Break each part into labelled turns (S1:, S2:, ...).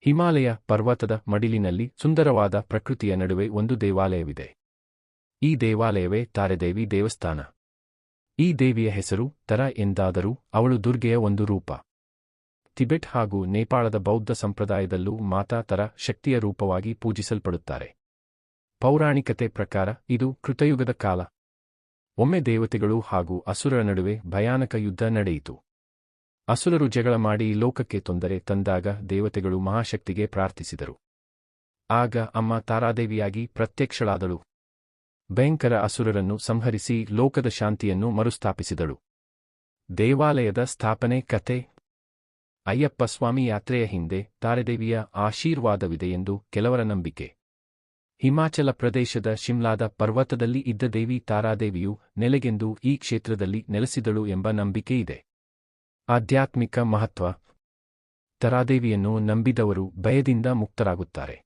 S1: ಹಿಮಾಲಯ ಪರ್ವತದ ಮಡಿಲಿನಲ್ಲಿ ಸುಂದರವಾದ ಪ್ರಕೃತಿಯ ನಡುವೆ ಒಂದು ದೇವಾಲಯವಿದೆ. ಈ ದೇವಾಲಯವೇ ತಾರೆದೇವಿ ದೇವಸ್ಥಾನ. ಈ ದೇವಿಯ ಹೆಸರು ತರ ಎಂದಾದರೂ ಅವಳು ದುರ್ಗೆಯ ಒಂದು ರೂಪ. ತಿಬೆಟ್ ಹಾಗೂ ನೇಪಾಳದ ಬೌದ್ಧ ಸಂಪ್ರದಾಯದಲ್ಲೂ ಮಾತಾ ತರ ಶಕ್ತಿಯ ರೂಪವಾಗಿ ಪೂಜಿಸಲ್ಪಡುತ್ತಾರೆ. ಪೌರಾಣಿಕತೆ ಪ್ರಕಾರ ಇದು ಕೃತಯುಗದ ಕಾಲ. ಒಮ್ಮೆ ದೇವತೆಗಳು ಹಾಗೂ ಅಸುರರ ನಡುವೆ ಭಯಾನಕ ಯುದ್ಧ ನಡೆಯಿತು. ಅಸುರರು ಜಗಳ ಮಾಡಿ ಲೋಕಕ್ಕೆ ತೊಂದರೆ ತಂದಾಗ ದೇವತೆಗಳು ಮಹಾಶಕ್ತಿಗೆ ಪ್ರಾರ್ಥಿಸಿದರು. ಆಗ ಅಮ್ಮ ತಾರಾದೇವಿಯಾಗಿ ಪ್ರತ್ಯಕ್ಷಳಾದಳು. ಭಯಂಕರ ಅಸುರರನ್ನು ಸಂಹರಿಸಿ ಲೋಕದ ಶಾಂತಿಯನ್ನು ಮರುಸ್ಥಾಪಿಸಿದಳು. ದೇವಾಲಯದ ಸ್ಥಾಪನೆ ಕತೆ ಅಯ್ಯಪ್ಪ ಸ್ವಾಮಿ ಯಾತ್ರೆಯ ಹಿಂದೆ ತಾರಾದೇವಿಯ ಆಶೀರ್ವಾದವಿದೆ ಎಂದು ಕೆಲವರ ನಂಬಿಕೆ. ಹಿಮಾಚಲ ಪ್ರದೇಶದ ಶಿಮ್ಲಾದ ಪರ್ವತದಲ್ಲಿ ಇದ್ದ ದೇವಿ ತಾರಾದೇವಿಯು ನೆಲೆಗೆಂದು ಈ ಕ್ಷೇತ್ರದಲ್ಲಿ ನೆಲೆಸಿದಳು ಎಂಬ ನಂಬಿಕೆಯಿದೆ ಆಧ್ಯಾತ್ಮಿಕ ಮಹತ್ವ. ತರಾದೇವಿಯನ್ನು ನಂಬಿದವರು ಭಯದಿಂದ ಮುಕ್ತರಾಗುತ್ತಾರೆ.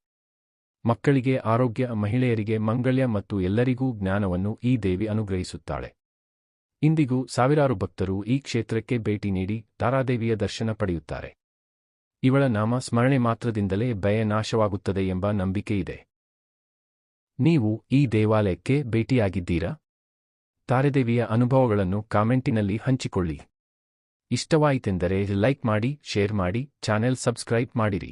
S1: ಮಕ್ಕಳಿಗೆ ಆರೋಗ್ಯ, ಮಹಿಳೆಯರಿಗೆ ಮಂಗಳ್ಯ ಮತ್ತು ಎಲ್ಲರಿಗೂ ಜ್ಞಾನವನ್ನು ಈ ದೇವಿ ಅನುಗ್ರಹಿಸುತ್ತಾಳೆ. ಇಂದಿಗೂ ಸಾವಿರಾರು ಭಕ್ತರು ಈ ಕ್ಷೇತ್ರಕ್ಕೆ ಭೇಟಿ ನೀಡಿ ತಾರಾದೇವಿಯ ದರ್ಶನ ಪಡೆಯುತ್ತಾರೆ. ಇವಳ ನಾಮ ಸ್ಮರಣೆ ಮಾತ್ರದಿಂದಲೇ ಭಯ ನಾಶವಾಗುತ್ತದೆ ಎಂಬ ನಂಬಿಕೆಯಿದೆ ನೀವು ಈ ದೇವಾಲಯಕ್ಕೆ ಭೇಟಿಯಾಗಿದ್ದೀರಾ? ತಾರಾದೇವಿಯ ಅನುಭವಗಳನ್ನು ಕಾಮೆಂಟಿನಲ್ಲಿ ಹಂಚಿಕೊಳ್ಳಿ. ಇಷ್ಟವಾಯಿತೆಂದರೆ ಲೈಕ್ ಮಾಡಿ ಶೇರ್ ಮಾಡಿ ಚಾನೆಲ್ ಸಬ್ಸ್ಕ್ರೈಬ್ ಮಾಡಿರಿ.